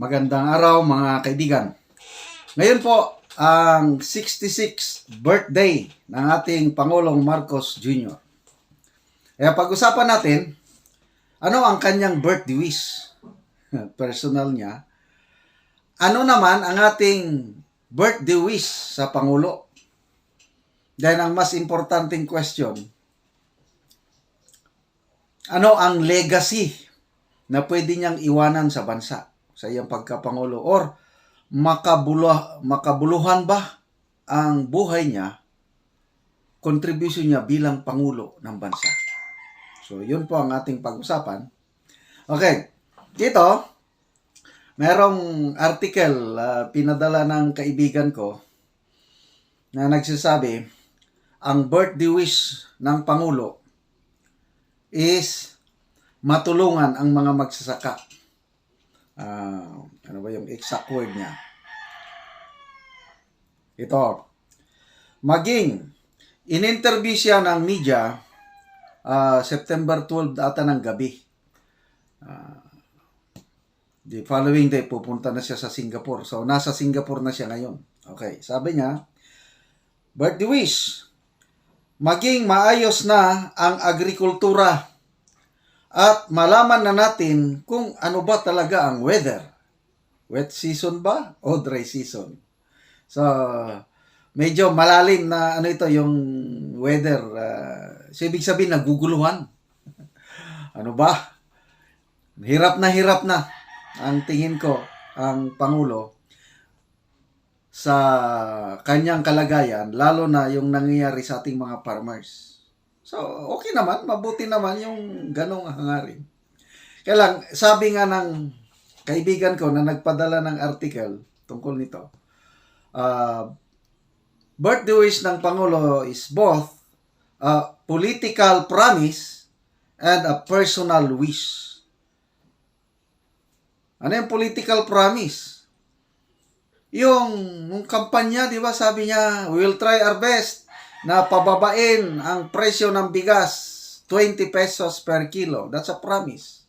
Magandang araw mga kaibigan. Ngayon po ang 66th birthday ng ating Pangulong Marcos Jr. Kaya pag-usapan natin, ano ang kanyang birthday wish? Personal niya. Ano naman ang ating birthday wish sa Pangulo? Then ang mas importanteng question, ano ang legacy na pwede niyang iwanan sa bansa sa iyang pagkapangulo or makabuluh, makabuluhan ba ang buhay niya contribution niya bilang pangulo ng bansa. So, yun po ang ating pag-usapan. Okay. Dito, merong article ah, pinadala ng kaibigan ko na nagsasabi ang birthday wish ng pangulo is matulungan ang mga magsasaka. Ah, ano ba yung exact word niya? Ito. Maging in-interview siya ng media ah, September 12 ata ng gabi. Ah, the following day pupunta na siya sa Singapore. So nasa Singapore na siya ngayon. Okay, sabi niya, birthday wish, maging maayos na ang agrikultura at malaman na natin kung ano ba talaga ang weather. Wet season ba o dry season? So, medyo malalim na ano ito yung weather. Uh, so, ibig sabihin, naguguluhan. ano ba? Hirap na hirap na ang tingin ko ang Pangulo sa kanyang kalagayan, lalo na yung nangyayari sa ating mga farmers. So, okay naman, mabuti naman yung ganong hangarin. Kaya lang, sabi nga ng kaibigan ko na nagpadala ng article tungkol nito, uh, birthday wish ng Pangulo is both a political promise and a personal wish. Ano yung political promise? Yung, yung kampanya, di ba, sabi niya, we will try our best na pababain ang presyo ng bigas 20 pesos per kilo. That's a promise.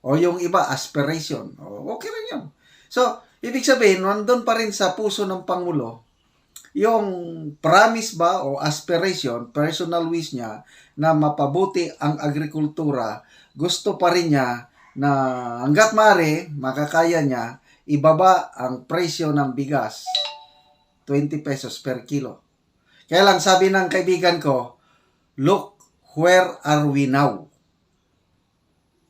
O yung iba, aspiration. O, okay rin yun. So, ibig sabihin, nandun pa rin sa puso ng Pangulo, yung promise ba o aspiration, personal wish niya na mapabuti ang agrikultura, gusto pa rin niya na hanggat maaari, makakaya niya, ibaba ang presyo ng bigas 20 pesos per kilo. Kaya lang sabi ng kaibigan ko, look, where are we now?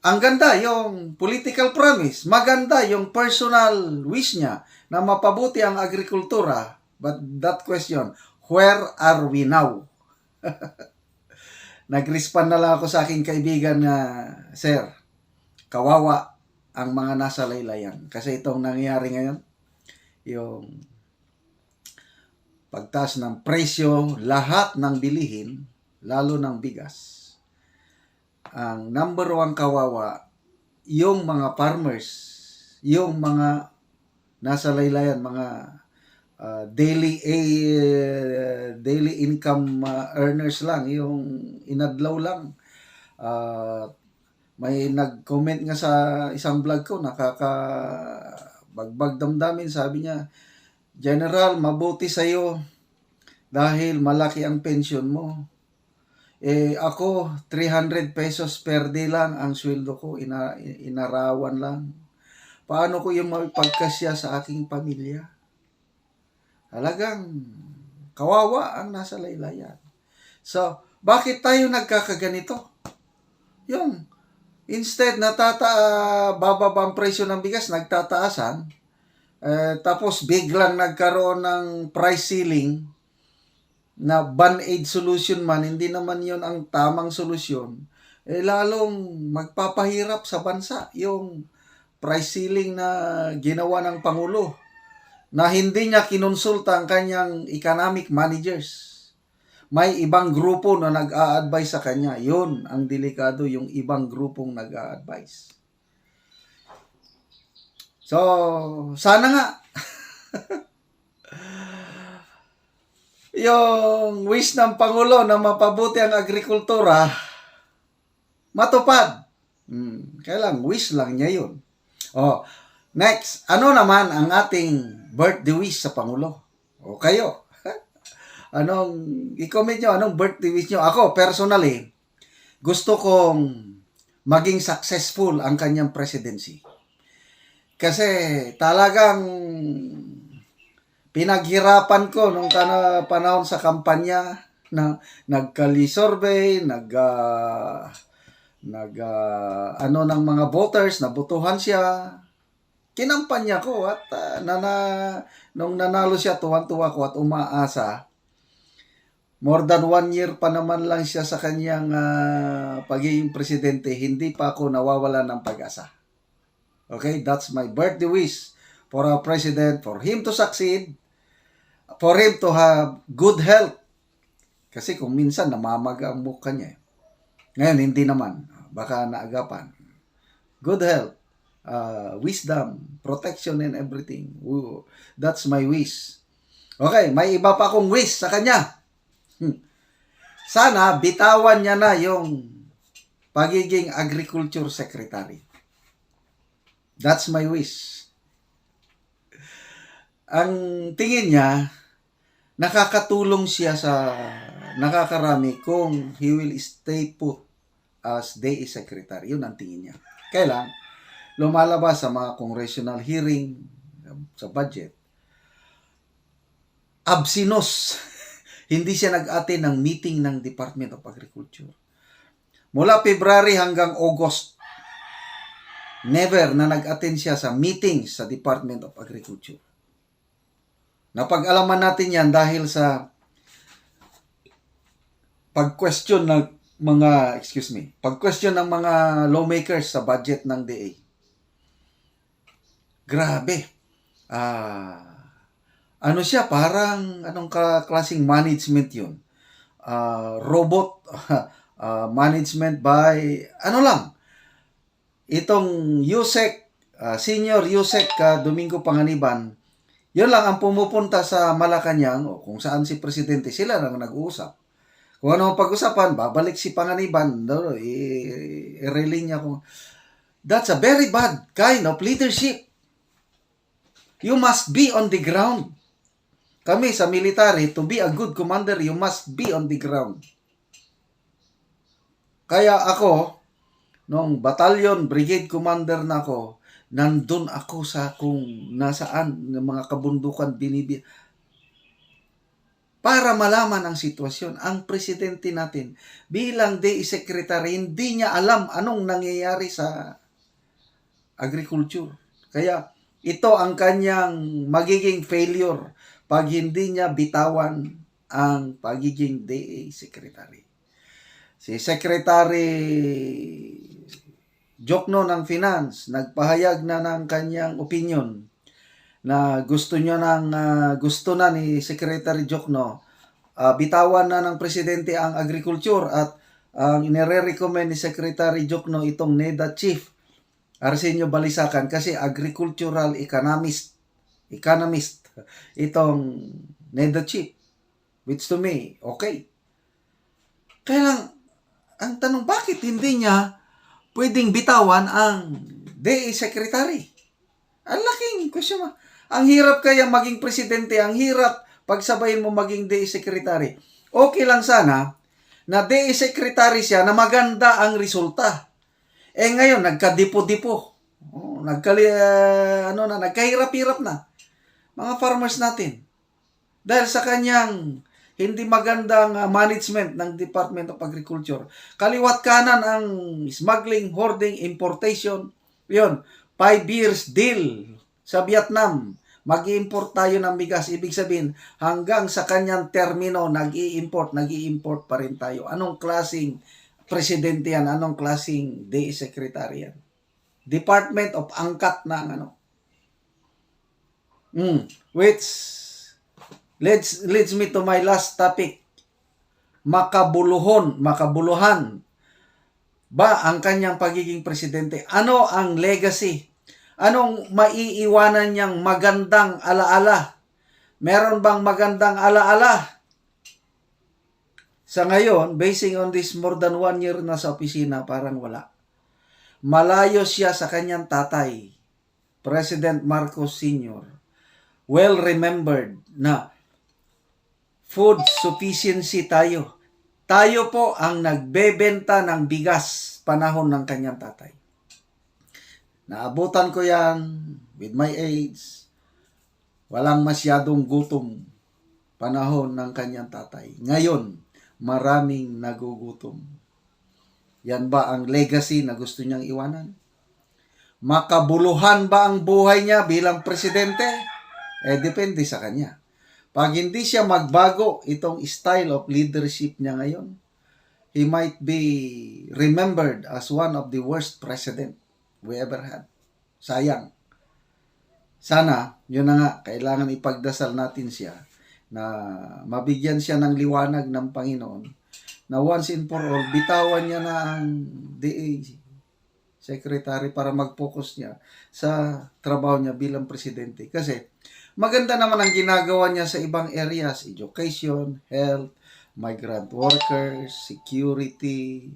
Ang ganda yung political promise. Maganda yung personal wish niya na mapabuti ang agrikultura. But that question, where are we now? Nag-respond na lang ako sa aking kaibigan na, Sir, kawawa ang mga nasa laylayan. Kasi itong nangyayari ngayon, yung pagtaas ng presyo, lahat ng bilihin, lalo ng bigas, ang number one kawawa, yung mga farmers, yung mga nasa laylayan, mga uh, daily eh, daily income uh, earners lang, yung inadlaw lang. Uh, may nag-comment nga sa isang vlog ko, nakaka bagbag damdamin, sabi niya, General, mabuti sa'yo dahil malaki ang pension mo. Eh, ako, 300 pesos per day lang ang sweldo ko, ina, inarawan lang. Paano ko yung mapagkasya sa aking pamilya? Talagang kawawa ang nasa laylayan. So, bakit tayo nagkakaganito? Yung, instead natata bababa ang presyo ng bigas, nagtataasan, eh, tapos biglang nagkaroon ng price ceiling na band-aid solution man, hindi naman yon ang tamang solusyon, eh lalong magpapahirap sa bansa yung price ceiling na ginawa ng Pangulo na hindi niya kinonsulta ang kanyang economic managers. May ibang grupo na nag-a-advise sa kanya. Yun ang delikado, yung ibang grupong nag-a-advise. So, sana nga. yung wish ng Pangulo na mapabuti ang agrikultura, matupad. Hmm, kaya lang, wish lang niya yun. Oh, Next, ano naman ang ating birthday wish sa Pangulo? O kayo? anong, i-comment nyo, anong birthday wish nyo? Ako, personally, gusto kong maging successful ang kanyang presidency. Kasi talagang pinaghirapan ko nung kana panahon sa kampanya na nagkali survey, nag ah, nag ah, ano ng mga voters, nabutuhan siya. Kinampanya ko at ah, nana, nung nanalo siya, tuwan-tuwa ko at umaasa. More than one year pa naman lang siya sa kanyang ah, pagiging presidente, hindi pa ako nawawala ng pag-asa. Okay, that's my birthday wish for our president, for him to succeed, for him to have good health. Kasi kung minsan namamaga ang mukha niya. eh. Ngayon, hindi naman. Baka naagapan. Good health, uh, wisdom, protection and everything. Ooh, that's my wish. Okay, may iba pa akong wish sa kanya. Hmm. Sana bitawan niya na yung pagiging agriculture secretary. That's my wish. Ang tingin niya, nakakatulong siya sa nakakarami kung he will stay put as DE secretary. Yun ang tingin niya. Kailan? Lumalabas sa mga congressional hearing sa budget. Absinos. Hindi siya nag-attend ng meeting ng Department of Agriculture. Mula February hanggang August, never na nag-attend siya sa meeting sa Department of Agriculture. Napag-alaman natin yan dahil sa pag-question ng mga, excuse me, pag-question ng mga lawmakers sa budget ng DA. Grabe. Ah, ano siya, parang anong klaseng management yun? Ah, robot ah, management by, ano lang, itong Yusek, ah, senior Yusek ka Domingo Panganiban, yun lang ang pumupunta sa Malacanang o kung saan si Presidente, sila lang nag-uusap. Kung ano ang pag-usapan, babalik si Panganiban, no, i-relay niya kung That's a very bad kind of leadership. You must be on the ground. Kami sa military, to be a good commander, you must be on the ground. Kaya ako, nung battalion, brigade commander na ako, nandun ako sa kung nasaan ng mga kabundukan binibi para malaman ang sitwasyon. Ang presidente natin, bilang DE Secretary, hindi niya alam anong nangyayari sa agriculture. Kaya ito ang kanyang magiging failure pag hindi niya bitawan ang pagiging DA Secretary. Si Secretary Jokno ng Finance nagpahayag na ng kanyang opinion na gusto niya ng ah, gusto na ni Secretary Jokno. Ah, bitawan na ng presidente ang agriculture at ang inire-recommend ni Secretary Jokno itong NEDA chief Arsenio Balisacan kasi agricultural economist economist itong NEDA chief which to me okay. Kaya lang ang tanong bakit hindi niya pwedeng bitawan ang DA secretary ang laking question ang hirap kaya maging presidente ang hirap pagsabayin mo maging DA secretary okay lang sana na DA secretary siya na maganda ang resulta eh ngayon, nagkadipo-dipo. Oh, nagkali, ah, ano na, nagkahirap-hirap na. Mga farmers natin. Dahil sa kanyang hindi magandang ah, management ng Department of Agriculture. Kaliwat kanan ang smuggling, hoarding, importation. Yun, five years deal sa Vietnam. Mag-i-import tayo ng bigas. Ibig sabihin, hanggang sa kanyang termino, nag-i-import, nag-i-import pa rin tayo. Anong klasing presidente yan? Anong klasing DE secretary yan? Department of Angkat na ano. Mm, which leads, leads me to my last topic. Makabuluhon, makabuluhan ba ang kanyang pagiging presidente? Ano ang legacy? Anong maiiwanan niyang magandang alaala? Meron bang magandang alaala? Sa ngayon, basing on this more than one year na sa opisina, parang wala. Malayo siya sa kanyang tatay, President Marcos Sr. well remembered na food sufficiency tayo. Tayo po ang nagbebenta ng bigas panahon ng kanyang tatay. Naabutan ko yan with my age. Walang masyadong gutom panahon ng kanyang tatay. Ngayon, maraming nagugutom. Yan ba ang legacy na gusto niyang iwanan? Makabuluhan ba ang buhay niya bilang presidente? Eh, depende sa kanya. Pag hindi siya magbago itong style of leadership niya ngayon, he might be remembered as one of the worst president we ever had. Sayang. Sana, yun na nga, kailangan ipagdasal natin siya na mabigyan siya ng liwanag ng Panginoon na once and for all, bitawan niya na ang DA secretary para mag-focus niya sa trabaho niya bilang presidente. Kasi maganda naman ang ginagawa niya sa ibang areas, education, health, migrant workers, security.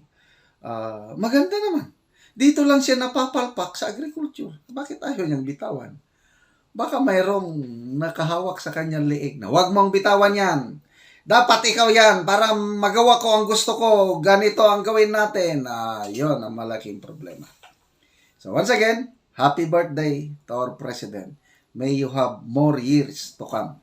ah, maganda naman. Dito lang siya napapalpak sa agriculture. Bakit ayaw niyang bitawan? Baka mayroong nakahawak sa kanyang liig na huwag mong bitawan yan. Dapat ikaw yan para magawa ko ang gusto ko. Ganito ang gawin natin. Ah, yun ang malaking problema. So once again, happy birthday to our president. May you have more years to come.